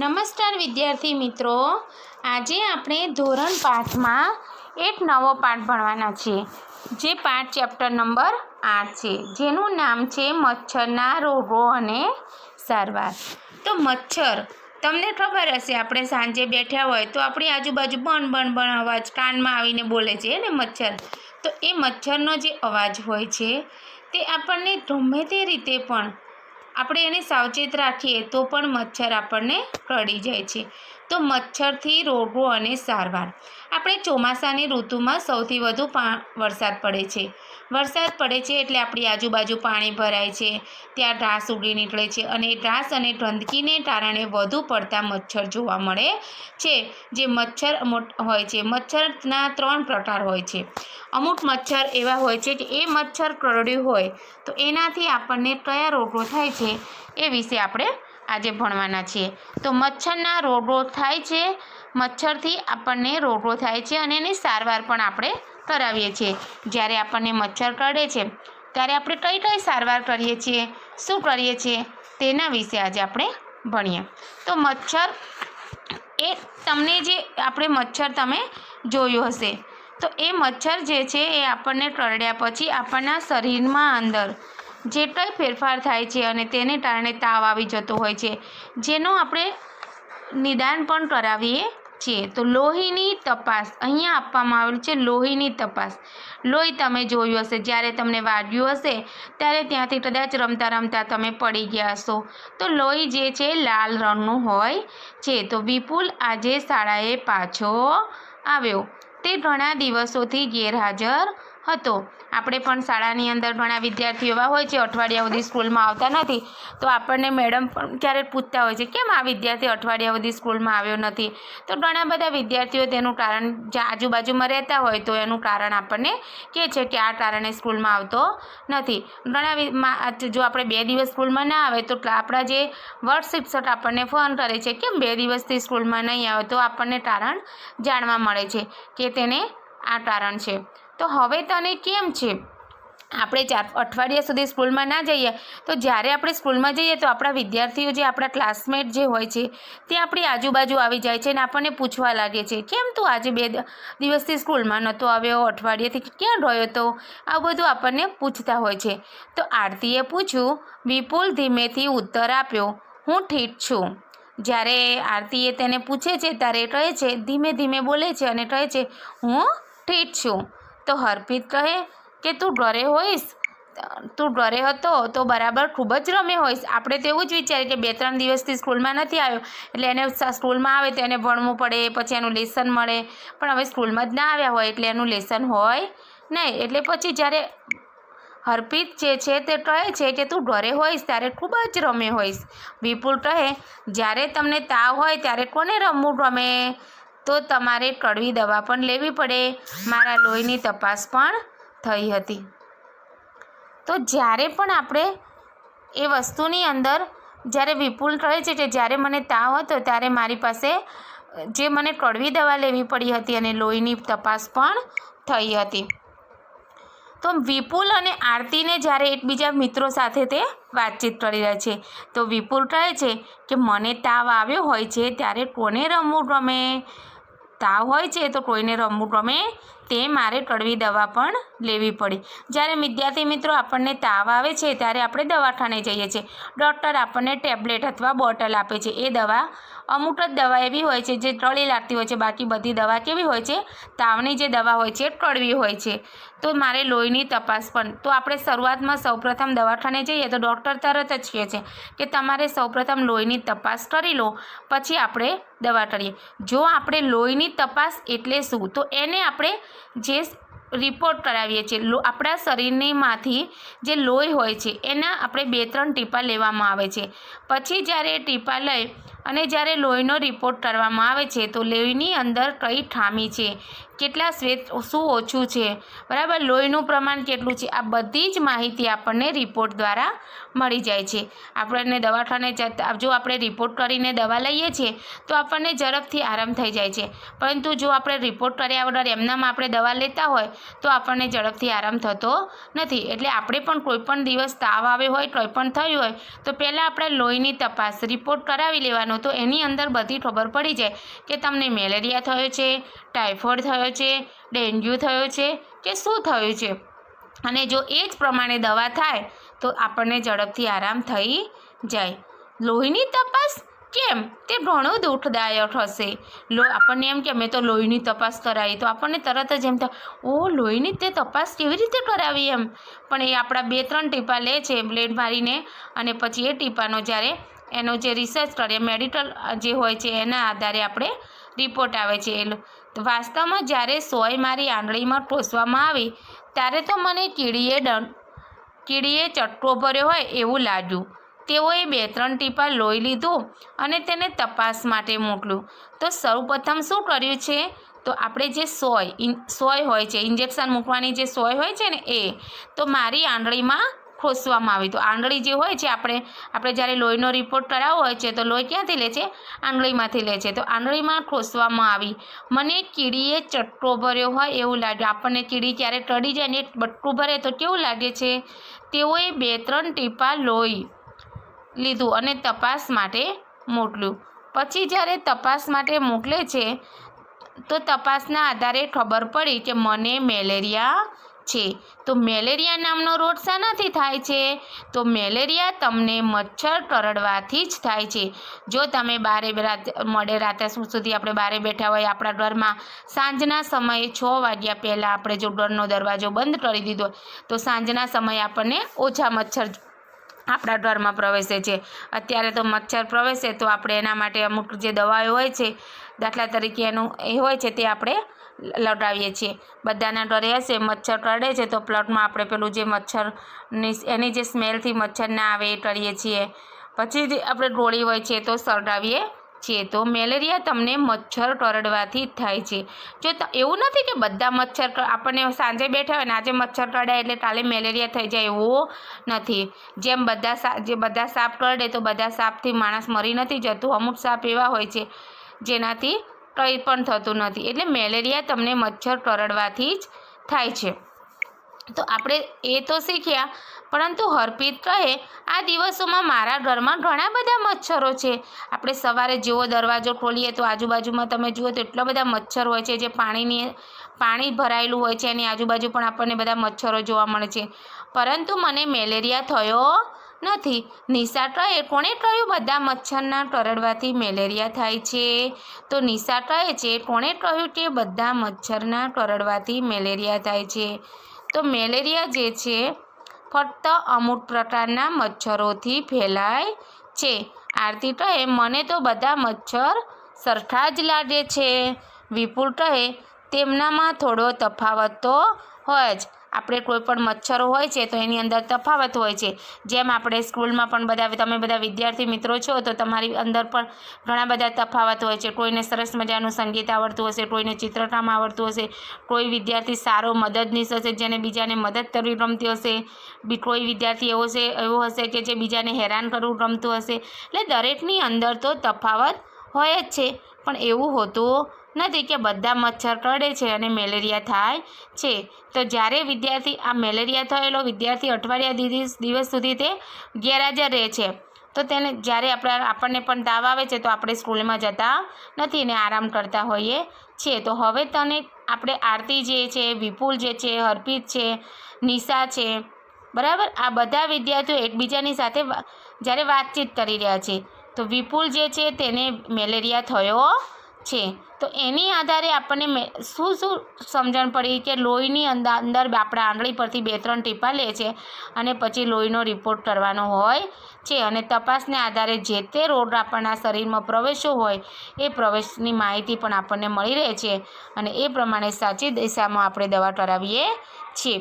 નમસ્કાર વિદ્યાર્થી મિત્રો. આજે આપણે ધોરણ પાંચમાં એક નવો પાઠ ભણવાના છીએ જે પાઠ ચેપ્ટર નંબર આઠ છે. જેનું નામ છે મચ્છરના રોગો અને સારવાર. તો મચ્છર, તમને ખબર હશે આપણે સાંજે બેઠા હોય તો આપણી આજુબાજુ બણ બણ બણ અવાજ કાનમાં આવીને બોલે છે ને મચ્છર? તો એ મચ્છરનો જે અવાજ હોય છે, તે આપણને ગમે તે રીતે પણ આપણે એને સાવચેત રાખીએ તો પણ મચ્છર આપણને કરડી જાય છે. તો મચ્છરથી રોગો અને સારવાર. આપણે ચોમાસાની ઋતુમાં સૌથી વધુ વરસાદ પડે છે. વરસાદ પડે છે એટલે આપણી આજુબાજુ પાણી ભરાય છે. ત્યાં ઢાસ ઉગી નીકળે છે અને ઢાસ અને ગંદકીને કારણે વધુ પડતા મચ્છર જોવા મળે છે. જે મચ્છર હોય છે. મચ્છરના ત્રણ પ્રકાર હોય છે. અમુક મચ્છર એવા હોય છે કે એ મચ્છર કરડ્યું હોય તો એનાથી આપણને કયા રોગો થાય છે એ વિશે આપણે આજે ભણવાના છીએ. તો મચ્છરના રોગો થાય છે. મચ્છરથી આપણને રોગો થાય છે અને એની સારવાર પણ આપણે કરાવીએ છીએ. જ્યારે આપણને મચ્છર કરડે છે, ત્યારે આપણે કઈ કઈ સારવાર કરીએ છીએ, શું કરીએ છીએ, તેના વિશે આજે આપણે ભણીએ. તો મચ્છર એ તમને જે આપણે મચ્છર તમે જોયું હશે, તો એ મચ્છર જે છે એ આપણને કરડ્યા પછી આપણના શરીરમાં અંદર જે કંઈ ફેરફાર થાય છે અને તેને કારણે તાવ આવી જતો હોય છે, જેનો આપણે નિદાન પણ કરાવીએ છીએ તો લોહીની તપાસ, અહીંયા આપવામાં આવેલ છે લોહીની તપાસ. લોહી તમે જોયું હશે, જ્યારે તમને વાગ્યું હશે, ત્યારે ત્યાંથી કદાચ રમતા રમતા તમે પડી ગયા હશો. તો લોહી જે છે લાલ રંગનું હોય છે. તો વિપુલ આજે શાળાએ પાછો આવ્યો. તે ઘણા દિવસોથી ગેરહાજર હતો. આપણે પણ શાળાની અંદર ઘણા વિદ્યાર્થીઓ એવા હોય છે અઠવાડિયા સુધી સ્કૂલમાં આવતા નથી. તો આપણને મેડમ પણ ક્યારેક પૂછતા હોય છે, કેમ આ વિદ્યાર્થી અઠવાડિયા સુધી સ્કૂલમાં આવ્યો નથી? તો ઘણા બધા વિદ્યાર્થીઓ તેનું કારણ આજુબાજુમાં રહેતા હોય તો એનું કારણ આપણને કહે છે કે આ કારણે સ્કૂલમાં આવતો નથી. ઘણા જો આપણે બે દિવસ સ્કૂલમાં ના આવે તો આપણા જે વર્ગ શિક્ષક આપણને ફોન કરે છે, કેમ બે દિવસથી સ્કૂલમાં નહીં આવે? તો આપણને કારણ જાણવા મળે છે કે તેને આ કારણ છે. તો હવે તને કેમ છે? આપણે ચાર અઠવાડિયા સુધી સ્કૂલમાં ના જઈએ, તો જ્યારે આપણે સ્કૂલમાં જઈએ તો આપણા વિદ્યાર્થીઓ જે આપણા ક્લાસમેટ જે હોય છે, તે આપણી આજુબાજુ આવી જાય છે અને આપણને પૂછવા લાગે છે, કેમ તું આજે બે દિવસથી સ્કૂલમાં નહોતો આવ્યો, અઠવાડિયાથી ક્યાં રહ્યો તો? આ બધું આપણને પૂછતા હોય છે. તો આરતીએ પૂછ્યું, વિપુલ ધીમેથી ઉત્તર આપ્યો, હું ઠીક છું. જ્યારે આરતીએ તેને પૂછે છે ત્યારે કહે છે? ધીમે ધીમે બોલે છે અને કહે છે, હું ઠીક છું. તો હર્ષિત કહે કે, તું ઘરે હોઈશ? તું ઘરે હતો તો બરાબર ખૂબ જ રમ્યો હોઈશ. આપણે તો એવું જ વિચારીએ કે બે ત્રણ દિવસથી સ્કૂલમાં નથી આવ્યો. એટલે એને સ્કૂલમાં આવે તો એને ભણવું પડે, પછી એનું લેસન મળે. પણ હવે સ્કૂલમાં જ ના આવ્યા હોય એટલે એનું લેસન હોય નહીં. એટલે પછી જ્યારે હર્ષિત જે છે તે કહે છે કે, તું ઘરે હોઈશ ત્યારે ખૂબ જ રમે હોઈશ. વિપુલ કહે, જ્યારે તમને તાવ હોય ત્યારે કોને રમવું ગમે? તો તમારે કડવી દવા પણ લેવી પડે. મારા લોહીની તપાસ પણ થઈ હતી. તો જ્યારે પણ આપણે એ વસ્તુની અંદર જ્યારે વિપુલ કહે છે કે જ્યારે મને તાવ હતો, ત્યારે મારી પાસે જે મને કડવી દવા લેવી પડી હતી અને લોહીની તપાસ પણ થઈ હતી. તો વિપુલ અને આરતીને જ્યારે એકબીજા મિત્રો સાથે તે વાતચીત કરી રહ્યા છે, તો વિપુલ કહે છે કે, મને તાવ આવ્યો હોય છે, ત્યારે કોને રમવું ગમે? તાવ હોય છે, તો કોઈને રમવું ગમે તે મારે કડવી દવા પણ લેવી પડી. જ્યારે વિદ્યાર્થી મિત્રો આપણને તાવ આવે છે, ત્યારે આપણે દવાખાને જઈએ છીએ. ડૉક્ટર આપણને ટેબ્લેટ અથવા બોટલ આપે છે. એ દવા અમુક જ દવા એવી હોય છે જે ટળી લાગતી હોય છે, બાકી બધી દવા કેવી હોય છે? તાવની જે દવા હોય છે એ ટળવી હોય છે. તો મારે લોહીની તપાસ પણ. તો આપણે શરૂઆતમાં સૌપ્રથમ દવાખાને જઈએ તો ડૉક્ટર તરત જ કહે છે કે તમારે સૌપ્રથમ લોહીની તપાસ કરી લો, પછી આપણે દવા કરીએ જો આપણે લોહીની તપાસ એટલે શું? તો એને આપણે જે રિપોર્ટ કરાવીએ છીએ આપણા શરીરનીમાંથી જે લોહી હોય છે, એના આપણે બે ત્રણ ટીપા લેવામાં આવે છે. પછી જ્યારે એ ટીપા લઈ અને જ્યારે લોહીનો રિપોર્ટ કરવામાં આવે છે, તો લોહીની અંદર કઈ ખામી છે? કેટલા શ્વેત શું ઓછું છે? બરાબર, લોહીનું પ્રમાણ કેટલું છે? આ બધી જ માહિતી આપણને રિપોર્ટ દ્વારા મળી જાય છે. આપણને દવાખાને જતા જો આપણે રિપોર્ટ કરીને દવા લઈએ છીએ, તો આપણને ઝડપથી આરામ થઈ જાય છે. પરંતુ જો આપણે રિપોર્ટ કર્યા વગર એમનામાં આપણે દવા લેતા હોય, તો આપણને ઝડપથી આરામ થતો નથી. એટલે આપણે પણ કોઈપણ દિવસ તાવ આવ્યો હોય કંઈ પણ થયું હોય, તો પહેલાં આપણે લોહીની તપાસ રિપોર્ટ કરાવી લેવાનો તો એની અંદર બધી ખબર પડી જાય કે તમને મેલેરિયા થયો છે, ટાઇફોઇડ થયો છે, ડેન્ગ્યુ થયો છે, કે શું થયું છે. અને જો એ જ પ્રમાણે દવા થાય, તો આપણને ઝડપથી આરામ થઈ જાય. લોહીની તપાસ? કેમ? તે ઘણું દુઃખદાયક હશે. લો, આપણને એમ કે મેં તો લોહીની તપાસ કરાવી, તો આપણને તરત જ એમ થાય, ઓ, લોહીની તે તપાસ કેવી રીતે કરાવી એમ? પણ એ આપણા બે ત્રણ ટીપા લે છે, બ્લેડ મારીને, અને પછી એ ટીપાનો જ્યારે એનો જે રિસર્ચ કરીએ મેડિકલ જે હોય છે, એના આધારે આપણે રિપોર્ટ આવે છે. એ વાસ્તવમાં જ્યારે સોય મારી આંગળીમાં ટોસવામાં આવી, ત્યારે તો મને કીડીએ ડન કીડીએ ચટકો ભર્યો હોય એવું લાગ્યું. તેઓએ બે ત્રણ ટીપા લોહી લીધું અને તેને તપાસ માટે મોકલ્યું તો સૌપ્રથમ શું કર્યું છે? તો આપણે જે સોય સોય હોય છે, ઇન્જેક્શન મૂકવાની જે સોય હોય છે ને એ, તો મારી આંગળીમાં ખોસવામાં આવી. તો આંગળી જે હોય છે, આપણે આપણે જ્યારે લોહીનો રિપોર્ટ કરાવવો હોય છે, તો લોહી ક્યાંથી લે છે? આંગળીમાંથી લે છે. તો આંગળીમાં ખોસવામાં આવી. મને કીડીએ ચટકો ભર્યો હોય એવું લાગ્યું આપણને કીડી ક્યારે ટળી જાય ને બટકું ભરે તો કેવું લાગે છે? તેઓએ બે, ત્રણ ટીપા લોહી લીધું અને તપાસ માટે મોકલ્યું. પછી જ્યારે તપાસ માટે મોકલે છે, તો તપાસના આધારે ખબર પડી કે મને મેલેરિયા છે. તો મેલેરિયા નામનો રોગ શાનાથી થાય છે? તો મેલેરિયા તમને મચ્છર કરડવાથી જ થાય છે. જો તમે બારે મળે મોડે રાતે સુધી આપણે બારે બેઠા હોય, આપણા ઘરમાં સાંજના સમયે છ વાગ્યા પહેલાં આપણે જો ઘરનો દરવાજો બંધ કરી દીધો, તો સાંજના સમયે આપણને ઓછા મચ્છર આપણા ઘરમાં પ્રવેશે છે. અત્યારે તો મચ્છર પ્રવેશે તો આપણે એના માટે અમુક જે દવાઓ હોય છે, દાખલા તરીકે એનું એ હોય છે તે આપણે લગાવીએ છીએ. બધાના ડરે હશે, મચ્છર ટળે છે, તો પ્લટમાં આપણે પેલું જે મચ્છરની એની જે સ્મેલથી મચ્છર ના આવે એ કરીએ છીએ. પછી જે આપણે ગોળી હોય છે તો સળગાવીએ છીએ. તો મેલેરિયા તમને મચ્છર ટરડવાથી થાય છે. જો એવું નથી કે બધા મચ્છર આપણને સાંજે બેઠા હોય ને આજે મચ્છર ટળ્યા એટલે કાલે મેલેરિયા થઈ જાય એવું નથી. જેમ બધા જે બધા સાપ કરડે તો બધા સાપથી માણસ મરી નથી જતું. અમુક સાપ એવા હોય છે જેનાથી કંઈ પણ થતું નથી. એટલે મેલેરિયા તમને મચ્છર કરડવાથી જ થાય છે. તો આપણે એ તો શીખ્યા, પરંતુ હરપ્રીત કહે, આ દિવસોમાં મારા ઘરમાં ઘણા બધા મચ્છરો છે. આપણે સવારે જેવો દરવાજો ખોલીએ તો આજુબાજુમાં તમે જુઓ તો એટલા બધા મચ્છર હોય છે જે પાણીની, પાણી ભરાયેલું હોય છે એની આજુબાજુ પણ આપણને બધા મચ્છરો જોવા મળે છે. પરંતુ મને મેલેરિયા થયો નથી. નિશા કહે કોણે કહ્યું બધા મચ્છરના કરડવાથી મેલેરિયા થાય છે. તો નિશા કહે છે કોણે કહ્યું કે બધા મચ્છરના કરડવાથી મેલેરિયા થાય છે. તો મેલેરિયા જે છે, ફક્ત અમુક પ્રકારના મચ્છરોથી ફેલાય છે. આરતી કહે મને તો બધા મચ્છર સરખા જ લાગે છે. વિપુલ કહે તેમનામાં થોડો તફાવત તો હોય જ. આપણે કોઈ પણ મચ્છરો હોય છે તો એની અંદર તફાવત હોય છે. જેમ આપણે સ્કૂલમાં પણ બધા તમે બધા વિદ્યાર્થી મિત્રો છો તો તમારી અંદર પણ ઘણા બધા તફાવત હોય છે. કોઈને સરસ મજાનું સંગીત આવડતું હશે, કોઈને ચિત્રકામ આવડતું હશે, કોઈ વિદ્યાર્થી સારો મદદનીશ હશે જેને બીજાને મદદ કરવી ગમતી હશે, બી કોઈ વિદ્યાર્થી એવો છે, એવો હશે કે જે બીજાને હેરાન કરવું ગમતું હશે. એટલે દરેકની અંદર તો તફાવત હોય જ છે. પણ એવું હોતું નથી કે બધા મચ્છર કરડે છે અને મેલેરિયા થાય છે. તો જ્યારે વિદ્યાર્થી, આ મેલેરિયા થયેલો વિદ્યાર્થી અઠવાડિયા દિવસ સુધી તે ગેરહાજર રહે છે. તો તેને, જ્યારે આપણે, આપણને પણ તાવ આવે છે, તો આપણે સ્કૂલમાં જતા નથી ને આરામ કરતા હોઈએ છીએ. તો હવે તને આપણે આરતી જે છે, વિપુલ જે છે, હર્પિત છે, નિશા છે, બરાબર? આ બધા વિદ્યાર્થીઓ એકબીજાની સાથે જ્યારે વાતચીત કરી રહ્યા છે. તો વિપુલ જે છે, તેને મેલેરિયા થયો છે. તો એની આધારે આપણને શું શું સમજણ પડી કે લોહીની અંદર અંદર આપણા આંગળી પરથી બે ત્રણ ટીપા લે છે અને પછી લોહીનો રિપોર્ટ કરવાનો હોય છે અને તપાસને આધારે જે તે રોગ આપણના શરીરમાં પ્રવેશ્યો હોય, એ પ્રવેશની માહિતી પણ આપણને મળી રહે છે અને એ પ્રમાણે સાચી દિશામાં આપણે દવા કરાવીએ છીએ.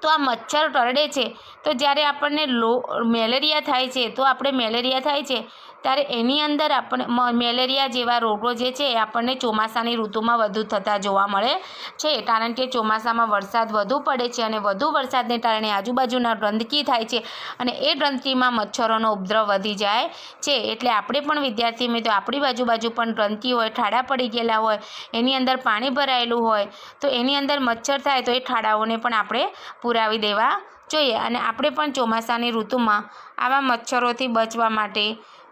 તો આ મચ્છર કરડે છે. તો જ્યારે આપણને લો મેલેરિયા થાય છે, તો આપણે મેલેરિયા થાય છે. ત્યારે એની અંદર આપણે મેલેરિયા જેવા રોગો જે છે, એ આપણને ચોમાસાની ઋતુમાં વધુ થતા જોવા મળે છે. કારણ કે ચોમાસામાં વરસાદ વધુ પડે છે અને વધુ વરસાદને કારણે આજુબાજુના ગંદકી થાય છે અને એ ગંદકીમાં મચ્છરોનો ઉપદ્રવ વધી જાય છે. એટલે આપણે પણ વિદ્યાર્થી મિત્રો, આપણી બાજુ બાજુ પણ ગંદકી હોય, ઠાડા પડી ગયેલા હોય, એની અંદર પાણી ભરાયેલું હોય, તો એની અંદર મચ્છર થાય તો એ ખાડાઓને પણ આપણે પુરાવી દેવા જોઈએ. અને આપણે પણ ચોમાસાની ઋતુમાં આવા મચ્છરોથી બચવા માટે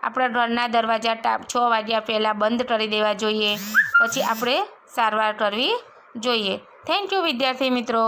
આપણા ઘરના દરવાજા ટાપ છ વાગ્યા પહેલાં બંધ કરી દેવા જોઈએ. પછી આપણે સારવાર કરવી જોઈએ. થેન્ક યુ વિદ્યાર્થી મિત્રો.